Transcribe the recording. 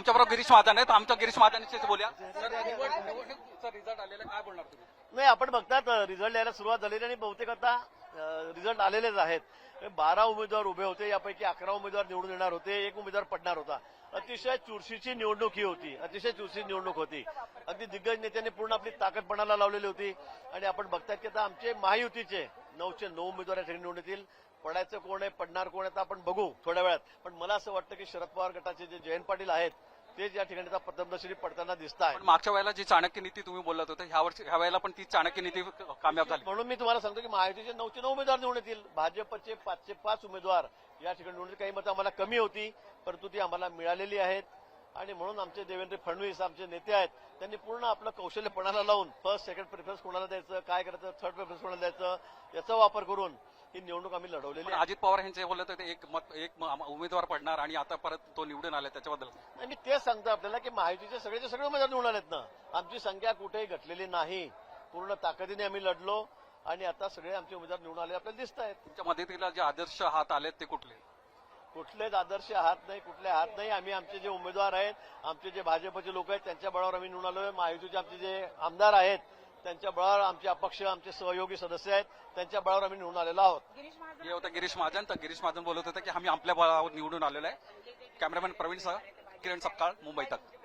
आमच्याबरोबर गिरीश महाजन आहेत. आमच्या गिरीश महाजनशीच बोलूया. रिझल्ट आलेला काय बोलणार तुम्ही? नाही आपण बघतात रिझल्ट यायला सुरुवात झालेली आणि बहुतेक आता रिझल्ट आलेलेच आहेत. बारा उमेदवार उभे होते यापैकी अकरा उमेदवार निवडून येणार होते एक उमेदवार पडणार होता. अतिशय चुरशीची निवडणूक ही होती. अतिशय चुरशी निवडणूक होती. अगदी दिग्गज नेत्यांनी पूर्ण आपली ताकदपणाला लावलेली होती. आणि आपण बघतात की आता आमचे महायुतीचे नऊचे नऊ उमेदवार या ठिकाणी निवडून येतील. पडायचं कोण आहे पडणार कोण आहे तर आपण बघू थोड्या वेळात. पण मला असं वाटतं की शरद पवार गटाचे जे जयंत पाटील आहेत तेच या ठिकाणी आता प्रथमदर्शनी पडताना दिसत आहे मागच्या वेळेला जी चाणक्य नीती तुम्ही बोलत होते ह्या वर्षी ह्या वेळेला पण ती चाणक्य नीती कामयाब झाली. म्हणून मी तुम्हाला सांगतो की महायुतीचे नऊचे नऊ उमेदवार निवडून येतील. भाजपचे पाचशे पाच उमेदवार या ठिकाणी निवडून. काही मतं आम्हाला कमी होती परंतु ती आम्हाला मिळालेली आहेत. आणि म्हणून आमचे देवेंद्र फडणवीस आमचे नेते आहेत त्यांनी पूर्ण आपलं कौशल्य पणाला लावून फर्स्ट सेकंड प्रेफरन्स कोणाला द्यायचं काय करायचं थर्ड प्रेफरन्स कोणाला द्यायचं याचा वापर करून ही निवडणूक आम्ही लढवलेली अजित पवार यांचे बोलत होते एक मत एक उमेदवार पडणार आणि आता परत तो निवडून आला त्याच्याबद्दल. मी तेच सांगतो आपल्याला की महायुतीचे सगळेचे सगळे उमेदवार निवडून आलेत ना. आमची संख्या कुठेही घटलेली नाही. पूर्ण ताकदीने आम्ही लढलो आणि आता सगळे आमचे उमेदवार निवडून आले आपल्याला दिसत आहेत. तुमच्या मदतीला जे आदर्श हात आलेत ते कुठले? कुठलेच आदर्श हात नाही कुठले हात नाही. आम्ही आमचे जे उमेदवार आहेत आमचे जे भाजपचे लोक आहेत त्यांच्या बळावर आम्ही निवडून आलोय. महायुतीचे आमचे जे आमदार आहेत त्यांच्या बळावर आमचे अपक्ष आमचे सहयोगी सदस्य आहेत. त्यांच्या बळावर आम्ही निवडून आलेलो आहोत. हे होतं गिरीश महाजन. तर गिरीश महाजन बोलत होते की आम्ही आपल्या बळावर निवडून आलेलो आहे. कॅमेरामॅन प्रवीण सह किरण सपकाळ मुंबई तक.